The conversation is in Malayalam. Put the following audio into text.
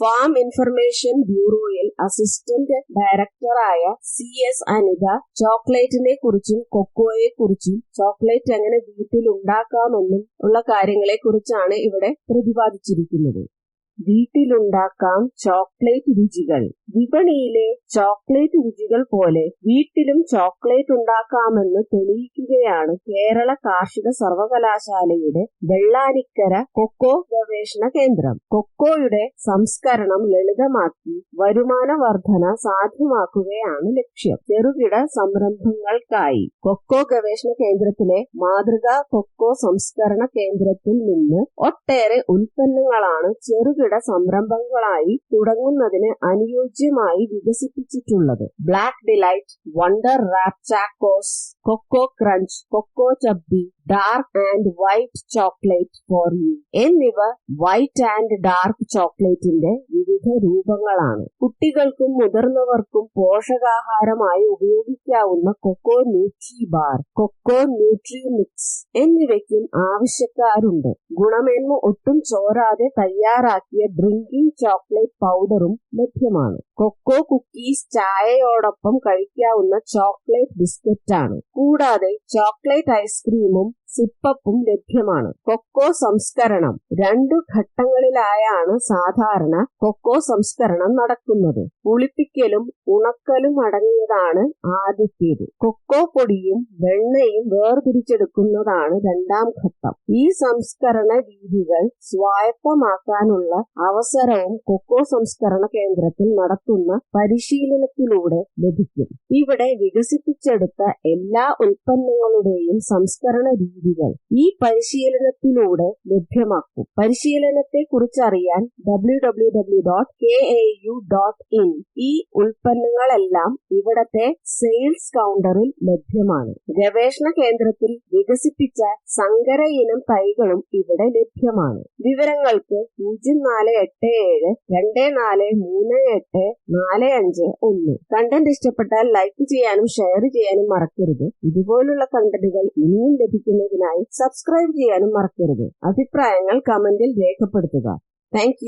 ഫാം ഇൻഫർമേഷൻ ബ്യൂറോയിൽ അസിസ്റ്റന്റ് ഡയറക്ടറായ സി എസ് അനിത ചോക്ലേറ്റിനെ കുറിച്ചും കൊക്കോയെ കുറിച്ചും ചോക്ലേറ്റ് എങ്ങനെ വീട്ടിൽ ഉണ്ടാക്കാമെന്നും ഉള്ള കാര്യങ്ങളെ കുറിച്ചാണ് ഇവിടെ പ്രതിപാദിച്ചിരിക്കുന്നത്. വീട്ടിലുണ്ടാക്കാം ചോക്ലേറ്റ് രുചികൾ. വിപണിയിലെ ചോക്ലേറ്റ് രുചികൾ പോലെ വീട്ടിലും ചോക്ലേറ്റ് ഉണ്ടാക്കാമെന്ന് തെളിയിക്കുകയാണ് കേരള കാർഷിക സർവകലാശാലയുടെ വെള്ളാരിക്കര കൊക്കോ ഗവേഷണ കേന്ദ്രം. കൊക്കോയുടെ സംസ്കരണം ലളിതമാക്കി വരുമാന വർധന സാധ്യമാക്കുകയാണ് ലക്ഷ്യം. ചെറുകിട സംരംഭങ്ങൾക്കായി കൊക്കോ ഗവേഷണ കേന്ദ്രത്തിലെ മാതൃകാ കൊക്കോ സംസ്കരണ കേന്ദ്രത്തിൽ നിന്ന് ഒട്ടേറെ ഉൽപ്പന്നങ്ങളാണ് ചെറുകിട സംരംഭങ്ങളായി തുടങ്ങുന്നതിന് അനുയോജ്യമായി വികസിപ്പിച്ചിട്ടുള്ളത്. Black delight wonder wrap Chacko's cocoa crunch cocoa chubby dark and white chocolate for you എന്നിവ വൈറ്റ് ആൻഡ് ഡാർക്ക് ചോക്ലേറ്റിന്റെ വിവിധ രൂപങ്ങളാണ്. കുട്ടികൾക്കും മുതിർന്നവർക്കും പോഷകാഹാരമായി ഉപയോഗിക്കാവുന്ന cocoa nutri bar cocoa nutri mix എന്നിവയ്ക്കും ആവശ്യക്കാരുണ്ട്. ഗുണമേന്മ ഒട്ടും ചോരാതെ തയ്യാറാക്കിയ ഡ്രിങ്കിംഗ് ചോക്ലേറ്റ് പൗഡറും ലഭ്യമാണ്. കൊക്കോ കുക്കീസ് ചായയോടൊപ്പം കഴിക്കാവുന്ന ചോക്ലേറ്റ് ബിസ്ക്കറ്റാണ്. കൂടാതെ ചോക്ലേറ്റ് ഐസ്ക്രീമും സിപ്പപ്പും ലഭ്യമാണ്. കൊക്കോ സംസ്കരണം. രണ്ടു ഘട്ടങ്ങളിലായാണ് സാധാരണ കൊക്കോ സംസ്കരണം നടക്കുന്നത്. പുളിപ്പിക്കലും ഉണക്കലും അടങ്ങിയതാണ് ആദ്യത്തേത്. കൊക്കോ പൊടിയും വെണ്ണയും വേർതിരിച്ചെടുക്കുന്നതാണ് രണ്ടാം ഘട്ടം. ഈ സംസ്കരണ രീതികൾ സ്വായത്തമാക്കാനുള്ള അവസരവും കൊക്കോ സംസ്കരണ കേന്ദ്രത്തിൽ നടത്തുന്ന പരിശീലനത്തിലൂടെ ലഭിക്കും. ഇവിടെ വികസിപ്പിച്ചെടുത്ത എല്ലാ ഉൽപ്പന്നങ്ങളുടെയും സംസ്കരണ രീതികൾ ഈ പരിശീലനത്തിലൂടെ ലഭ്യമാക്കും. പരിശീലനത്തെ കുറിച്ചറിയാൻ W W W dot K A U dot in ഈ ഉൽപ്പന്നങ്ങളെല്ലാം ഇവിടത്തെ സെയിൽസ് കൗണ്ടറിൽ ലഭ്യമാണ്. ഗവേഷണ കേന്ദ്രത്തിൽ വികസിപ്പിച്ച സങ്കര ഇനം തൈകളും ഇവിടെ ലഭ്യമാണ്. വിവരങ്ങൾക്ക് പൂജ്യം നാല് എട്ട് ഏഴ് രണ്ട് നാല് മൂന്ന് എട്ട് നാല് അഞ്ച് ഒന്ന്. കണ്ടന്റ് ഇഷ്ടപ്പെട്ടാൽ ലൈക്ക് ചെയ്യാനും ഷെയർ ചെയ്യാനും മറക്കരുത്. ഇതുപോലുള്ള കണ്ടന്റുകൾ ഇനിയും ലഭിക്കുന്നതിനായി സബ്സ്ക്രൈബ് ചെയ്യാനും മറക്കരുത്. അഭിപ്രായങ്ങൾ കമന്റിൽ രേഖപ്പെടുത്തുക. താങ്ക്